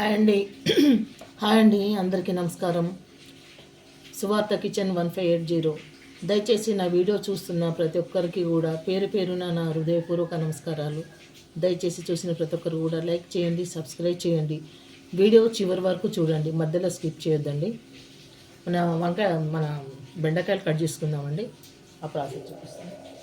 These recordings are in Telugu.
హాయ్ అండి. హాయ్ అండి అందరికీ నమస్కారం. Suvartha kitchen one five eight zero. దయచేసి నా వీడియో చూస్తున్న ప్రతి ఒక్కరికి కూడా పేరు పేరున నా హృదయపూర్వక నమస్కారాలు. దయచేసి చూసిన ప్రతి ఒక్కరు కూడా లైక్ చేయండి సబ్స్క్రైబ్ చేయండి. వీడియో చివరి వరకు చూడండి మధ్యలో స్కిప్ చేయొద్దండి. మన వంకాయ మన బెండకాయలు కట్ చేసుకుందామండి. ఆ ప్రాసెస్ చూపిస్తాను.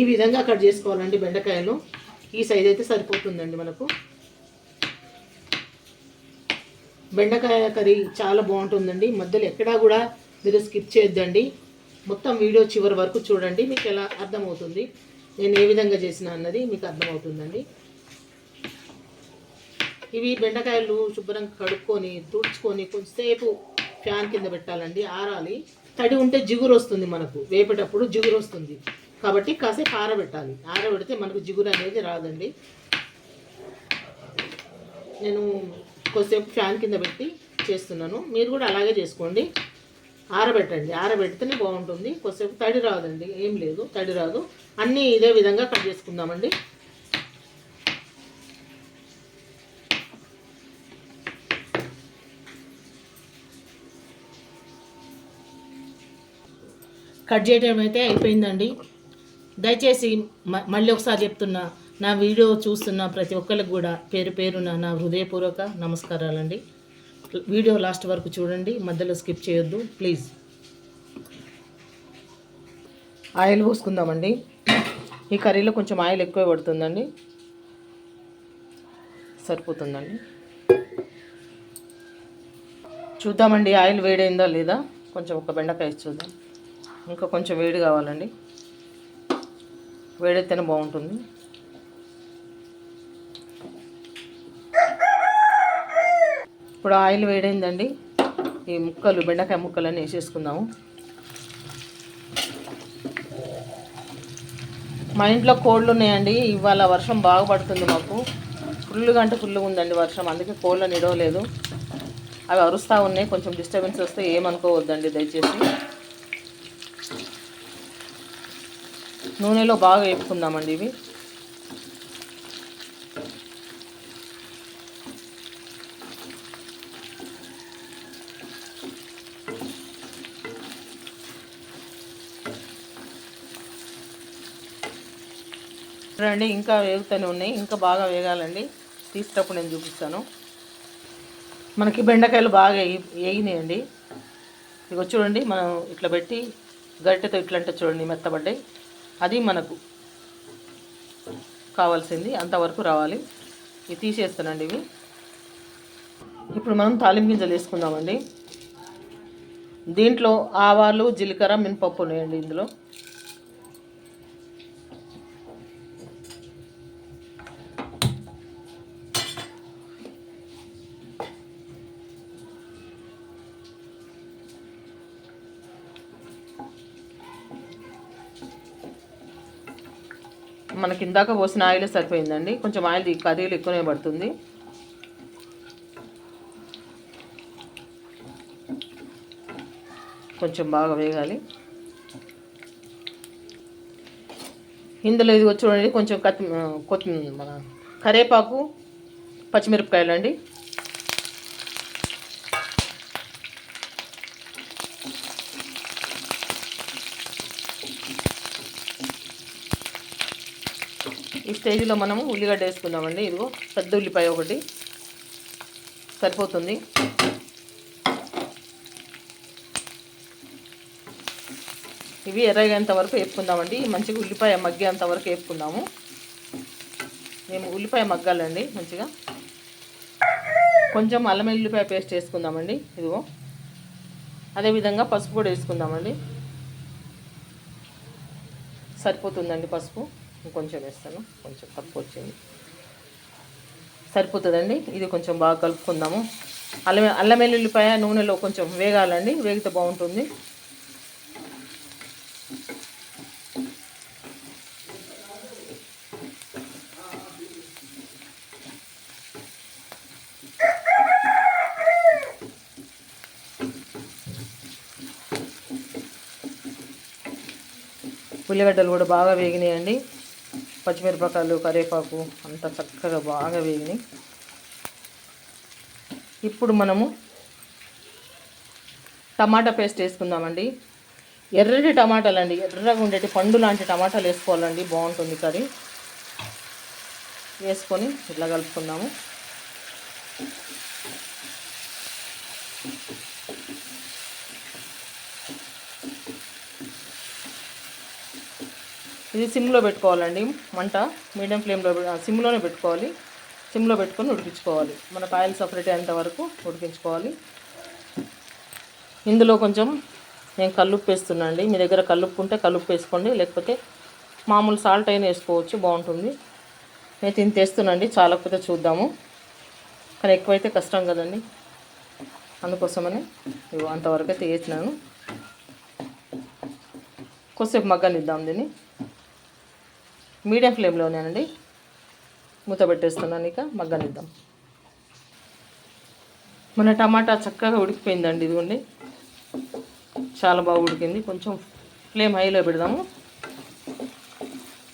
ఈ విధంగా కట్ చేసుకోవాలండి బెండకాయలు. ఈ సైజ్ అయితే సరిపోతుందండి మనకు. బెండకాయ కర్రీ చాలా బాగుంటుందండి. మధ్యలో ఎక్కడా కూడా మీరు స్కిప్ చేయొద్దండి. మొత్తం వీడియో చివరి వరకు చూడండి మీకు ఎలా అర్థమవుతుంది నేను ఏ విధంగా చేసిన అన్నది మీకు అర్థమవుతుందండి. ఇవి బెండకాయలు శుభ్రంగా కడుక్కొని తుడుచుకొని కొంచెంసేపు ఫ్యాన్ కింద పెట్టాలండి ఆరాలి. తడి ఉంటే జిగురు వస్తుంది మనకు వేపేటప్పుడు జిగురు వస్తుంది. కాబట్టి కాసేపు ఆరబెట్టాలి. ఆరబెడితే మనకు జిగురు అనేది రాదండి. నేను కొద్దిసేపు ఫ్యాన్ కింద పెట్టి చేస్తున్నాను. మీరు కూడా అలాగే చేసుకోండి. ఆరబెట్టండి. ఆరబెడితేనే బాగుంటుంది. కొద్దిసేపు తడి రాదండి. ఏం లేదు. తడి రాదు. అన్నీ ఇదే విధంగా కట్ చేసుకుందామండి. కట్ చేయడం అయితే అయిపోయిందండి. దయచేసి మ- మళ్ళీ ఒకసారి చెప్తున్నా నా వీడియో చూస్తున్న ప్రతి ఒక్కరికి కూడా పేరు పేరున నా హృదయపూర్వక నమస్కారాలండి. వీడియో లాస్ట్ వరకు చూడండి మధ్యలో స్కిప్ చేయొద్దు ప్లీజ్. ఆయిల్ పోసుకుందామండి. ఈ కర్రీలో కొంచెం ఆయిల్ ఎక్కువ పడుతుందండి. సరిపోతుందండి. చూద్దామండి ఆయిల్ వేడైందా లేదా? కొంచెం ఒక బెండకాయ చూద్దాం. ఇంకా కొంచెం వేడి కావాలండి. వేడైతేనే బాగుంటుంది. ఇప్పుడు ఆయిల్ వేడైందండి. ఈ ముక్కలు బెండకాయ ముక్కలన్నీ వేసేసుకుందాము. మా ఇంట్లో కోళ్ళు ఉన్నాయండి. ఇవాళ వర్షం బాగా పడుతుంది మాకు. ఫుల్గా అంటే ఫుల్గా ఉందండి వర్షం. అందుకే కోళ్ళని నిడవలేదు. అవి అరుస్తూ ఉన్నాయి. కొంచెం డిస్టర్బెన్స్ వస్తే ఏమనుకోవద్దండి దయచేసి. నూనెలో బాగా వేపుకుందామండి ఇవి. రండి ఇంకా వేగుతూనే ఉన్నాయి ఇంకా బాగా వేగాలండి. తీసేటప్పుడు నేను చూపిస్తాను. మనకి బెండకాయలు బాగా వేగినాయండి ఇక చూడండి మనం ఇట్లా పెట్టి గరిటెతో ఇట్లా అంటే చూడండి మెత్తబడ్డాయి. అది మనకు కావాల్సింది అంతవరకు రావాలి. ఇవి తీసేస్తానండి ఇవి. ఇప్పుడు మనం తాలింపు గింజలు వేసుకుందామండి. దీంట్లో ఆవాలు జీలకర్ర మినపప్పు ఉన్నాయండి ఇందులో. మనకి ఇందాక పోసిన ఆయిల్ సరిపోయిందండి. కొంచెం ఆయిల్ కర్రీలు ఎక్కువనే పడుతుంది. కొంచెం బాగా వేగాలి. ఇందులో ఇది వచ్చి చూడండి కొంచెం కత్తి కొత్త మన కరేపాకు పచ్చిమిరపకాయలు అండి స్టేజ్లో మనము ఉల్లిగడ్డ వేసుకుందామండి. ఇదిగో పెద్ద ఉల్లిపాయ ఒకటి సరిపోతుంది. ఇవి ఎర్రగేంత వరకు వేపుకుందామండి. మంచిగా ఉల్లిపాయ మగ్గేంత వరకు వేపుకుందాము. మేము ఉల్లిపాయ మగ్గాలండి మంచిగా. కొంచెం అల్లం ఉల్లిపాయ పేస్ట్ వేసుకుందామండి. ఇదిగో. అదేవిధంగా పసుపు కూడా వేసుకుందామండి. సరిపోతుందండి పసుపు. ఇంకొంచెం వేస్తాను. కొంచెం తక్కువ వచ్చింది. సరిపోతుందండి? ఇది కొంచెం బాగా కలుపుకుందాము. అల్లం అల్లం వెల్లుల్లిపాయ నూనెలో కొంచెం వేగాలండి. వేగితే బాగుంటుంది. ఉల్లిగడ్డలు కూడా బాగా వేగినాయండి. పచ్చిమిరపకాయలు కరివేపాకు అంత చక్కగా బాగా వేగినాయి. ఇప్పుడు మనము టమాటా పేస్ట్ వేసుకుందామండి. ఎర్రటి టమాటాలు అండి ఎర్రగా ఉండేటి పండు లాంటి టమాటాలు వేసుకోవాలండి. బాగుంటుంది కర్రీ. వేసుకొని ఇట్లా కలుపుకుందాము. ఇది సిమ్లో పెట్టుకోవాలండి. మంట మీడియం ఫ్లేమ్లో సిమ్లోనే పెట్టుకోవాలి. సిమ్లో పెట్టుకొని ఉడికించుకోవాలి. మన ఆయిల్ సపరేట్ అయ్యేంత వరకు ఉడికించుకోవాలి. ఇందులో కొంచెం నేను కల్లుప్పు వేస్తున్నాండి మీ దగ్గర కల్లుప్పు ఉంటే కల్లుప్పు వేసుకోండి. లేకపోతే మామూలు సాల్ట్ అయినా వేసుకోవచ్చు. బాగుంటుంది. నేను తిని తెస్తున్నాండి చాలకపోతే చూద్దాము. కానీ ఎక్కువైతే కష్టం కదండి. అందుకోసమని అంతవరకు అయితే వేసినాను కొద్దిసేపు మగ్గనిద్దాం దీన్ని. మీడియం ఫ్లేమ్లోనేనండి మూత పెట్టేస్తున్నాను ఇక మగ్గనిద్దాం. మన టమాటా చక్కగా ఉడికిపోయిందండి ఇదిగోండి. చాలా బాగా ఉడికింది. కొంచెం ఫ్లేమ్ హైలో పెడదాము.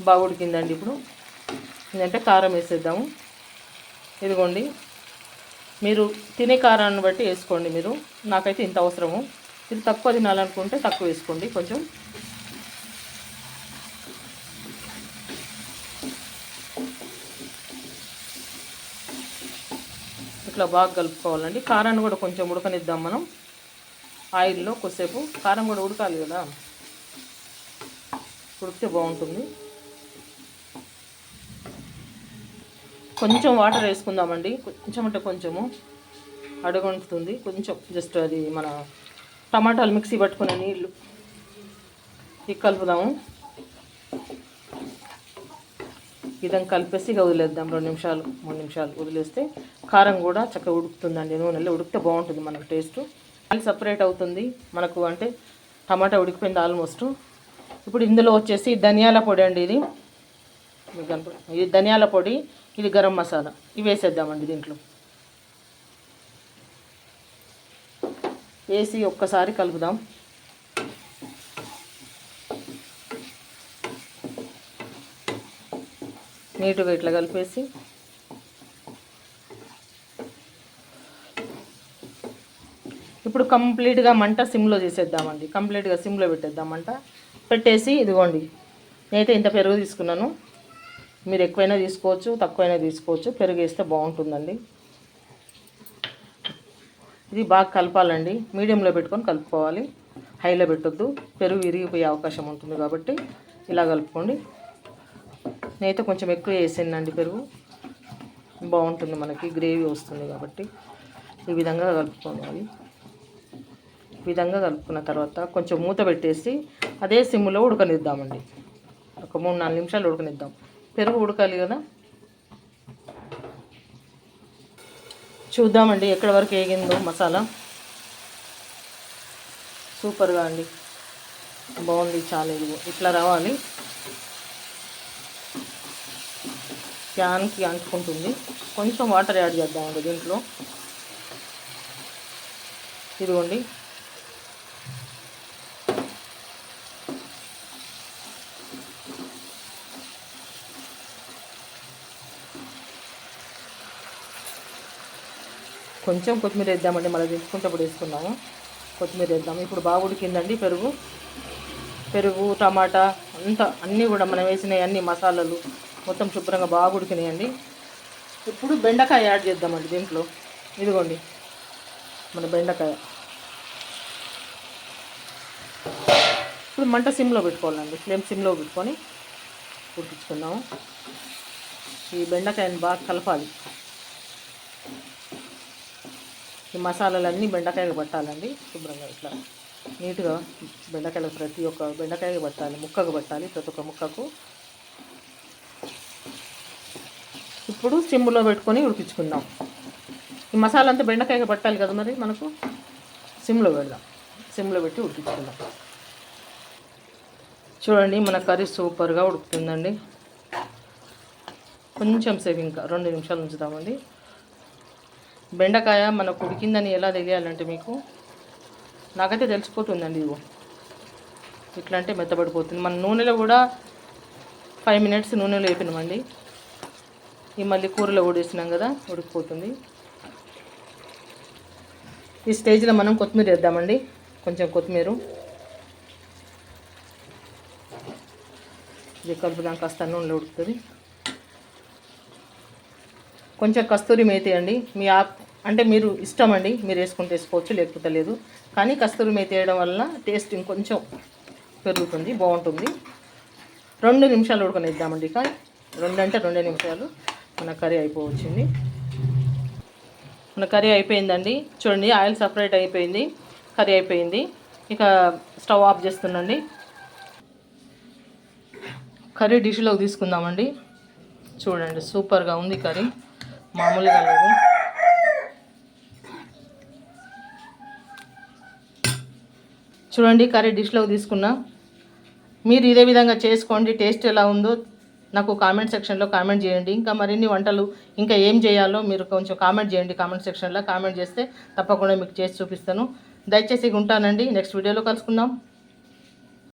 బాగా ఉడికిందండి ఇప్పుడు. ఏంటంటే కారం వేసేద్దాము. ఇదిగోండి. మీరు తినే కారాన్ని బట్టి వేసుకోండి మీరు. నాకైతే ఇంత అవసరము. ఇది తక్కువ తినాలనుకుంటే తక్కువ వేసుకోండి. కొంచెం ఇట్లా బాగా కలుపుకోవాలండి. కారాన్ని కూడా కొంచెం ఉడకనిద్దాం మనం. ఆయిల్లో కొద్దిసేపు. కారం కూడా ఉడకాలి కదా. ఉడికితే బాగుంటుంది. కొంచెం వాటర్ వేసుకుందామండి. కొంచెం అంటే కొంచెము. అడుగుంటుంది కొంచెం జస్ట్ అది మన టమాటాలు మిక్సీ పట్టుకునే నీళ్ళు. ఇవి కలుపుదాము ఈ విధంగా కలిపేసి ఇక వదిలేద్దాం. రెండు నిమిషాలు మూడు నిమిషాలు వదిలేస్తే కారం కూడా చక్కగా ఉడుకుతుందండి. నూనెలో ఉడికితే బాగుంటుంది మనకు టేస్ట్. అది సపరేట్ అవుతుంది. మనకు అంటే టమాటా ఉడికిపోయింది ఆల్మోస్ట్. ఇప్పుడు ఇందులో వచ్చేసి ధనియాల పొడి అండి ఇది. మీకు ఇది ధనియాల పొడి ఇది గరం మసాలా. ఇవి వేసేద్దామండి దీంట్లో. వేసి ఒక్కసారి కలుపుదాం. నీటుగా ఇట్లా కలిపేసి. ఇప్పుడు కంప్లీట్గా మంట సిమ్లో చేసేద్దామండి. కంప్లీట్గా సిమ్లో పెట్టేద్దాం మంట. పెట్టేసి ఇదిగోండి. నేనైతే ఇంత పెరుగు తీసుకున్నాను. మీరు ఎక్కువైనా తీసుకోవచ్చు తక్కువైనా తీసుకోవచ్చు. పెరుగు వేస్తే బాగుంటుందండి. ఇది బాగా కలపాలండి. మీడియంలో పెట్టుకొని కలుపుకోవాలి. హైలో పెట్టొద్దు. పెరుగు విరిగిపోయే అవకాశం ఉంటుంది కాబట్టి ఇలా కలుపుకోండి. నేనైతే కొంచెం ఎక్కువ వేసానండి పెరుగు. బాగుంటుంది మనకి గ్రేవీ వస్తుంది కాబట్టి. ఈ విధంగా కలుపుకోవాలి. ఈ విధంగా కలుపుకున్న తర్వాత కొంచెం మూత పెట్టేసి అదే సిమ్లో ఉడకనిద్దామండి. ఒక మూడు నాలుగు నిమిషాలు ఉడకనిద్దాం. పెరుగు ఉడకాలి కదా? చూద్దామండి ఎక్కడి వరకు వేగిందో మసాలా. సూపర్గా అండి. బాగుంది చాలా ఇదిగో. ఇట్లా రావాలి. ప్యాన్కి అంటుకుంటుంది. కొంచెం వాటర్ యాడ్ చేద్దామండి దీంట్లో. ఇదిగోండి. కొంచెం కొత్తిమీర వేద్దామండి. మళ్ళీ దించుకుంటప్పుడు వేసుకున్నాము కొత్తిమీర వేద్దాము. ఇప్పుడు బాగా ఉడికిందండి పెరుగు. పెరుగు టమాటా అంతా అన్నీ కూడా మనం వేసినవి అన్ని మసాలాలు. మొత్తం శుభ్రంగా బాగా ఉడికినాయండి. ఇప్పుడు బెండకాయ యాడ్ చేద్దామండి దీంట్లో. ఇదిగోండి. మన బెండకాయ. ఇప్పుడు మంట సిమ్లో పెట్టుకోవాలండి. ఫ్లేమ్ సిమ్లో పెట్టుకొని ఉడికించుకుందాము. ఈ బెండకాయని బాగా కలపాలి. ఈ మసాలాలన్నీ బెండకాయకు పట్టాలండి. శుభ్రంగా ఇట్లా నీట్గా బెండకాయలు ప్రతి ఒక్క బెండకాయకి పట్టాలి. ముక్కకు పట్టాలి. ప్రతి ఒక్క ముక్కకు. ఇప్పుడు సిమ్లో పెట్టుకొని ఉడికించుకుందాం. ఈ మసాలా అంతా బెండకాయకి పట్టాలి కదా మరి మనకు? సిమ్లో పెడదాం. సిమ్లో పెట్టి ఉడికించుకుందాం. చూడండి మన కర్రీ సూపర్గా ఉడుకుతుందండి. కొంచెం సేపు ఇంకా రెండు నిమిషాలు ఉంచుదామండి. బెండకాయ మనకు ఉడికిందని ఎలా తెలియాలంటే మీకు? నాకైతే తెలిసిపోతుందండి ఇదిగో. ఇట్లా అంటే మెత్తబడిపోతుంది. మన నూనెలో కూడా ఫైవ్ మినిట్స్ నూనెలో వేపినామండి. ఈ మళ్ళీ కూరలో ఉడేసినాం కదా ఉడికిపోతుంది ఈ స్టేజ్లో మనం కొత్తిమీర వేద్దామండి. కొంచెం కొత్తిమీర. ఇది కలుపుదాం కాస్త నూనెలో ఉడుకుతుంది. కొంచెం కస్తూరి మేతి అండి. మీ ఆప్ అంటే మీరు ఇష్టం అండి మీరు వేసుకుంటే వేసుకోవచ్చు లేకపోతే లేదు. కానీ కస్తూరి మేతి వేయడం వల్ల టేస్ట్ ఇంకొంచెం పెరుగుతుంది బాగుంటుంది. రెండు నిమిషాలు ఉడకనిద్దామండి ఇక. రెండు అంటే రెండే నిమిషాలు. మన కర్రీ అయిపోవచ్చింది. మన కర్రీ అయిపోయిందండి. చూడండి ఆయిల్ సపరేట్ అయిపోయింది. కర్రీ అయిపోయింది. ఇక స్టవ్ ఆఫ్ చేస్తున్నాండి. కర్రీ డిష్లోకి తీసుకుందామండి. చూడండి సూపర్గా ఉంది కర్రీ. మామూలుగా లేదు. చూడండి కర్రీ డిష్లోకి తీసుకున్నా. మీరు ఇదే విధంగా చేసుకోండి టేస్ట్ ఎలా ఉందో నాకు కామెంట్ సెక్షన్లో కామెంట్ చేయండి. ఇంకా మరిన్ని వంటలు ఇంకా ఏం చేయాలో మీరు కొంచెం కామెంట్ చేయండి కామెంట్ సెక్షన్లో కామెంట్ చేస్తే తప్పకుండా మీకు చేసి చూపిస్తాను. దయచేసి ఉంటానండి నెక్స్ట్ వీడియోలో కలుసుకుందాం.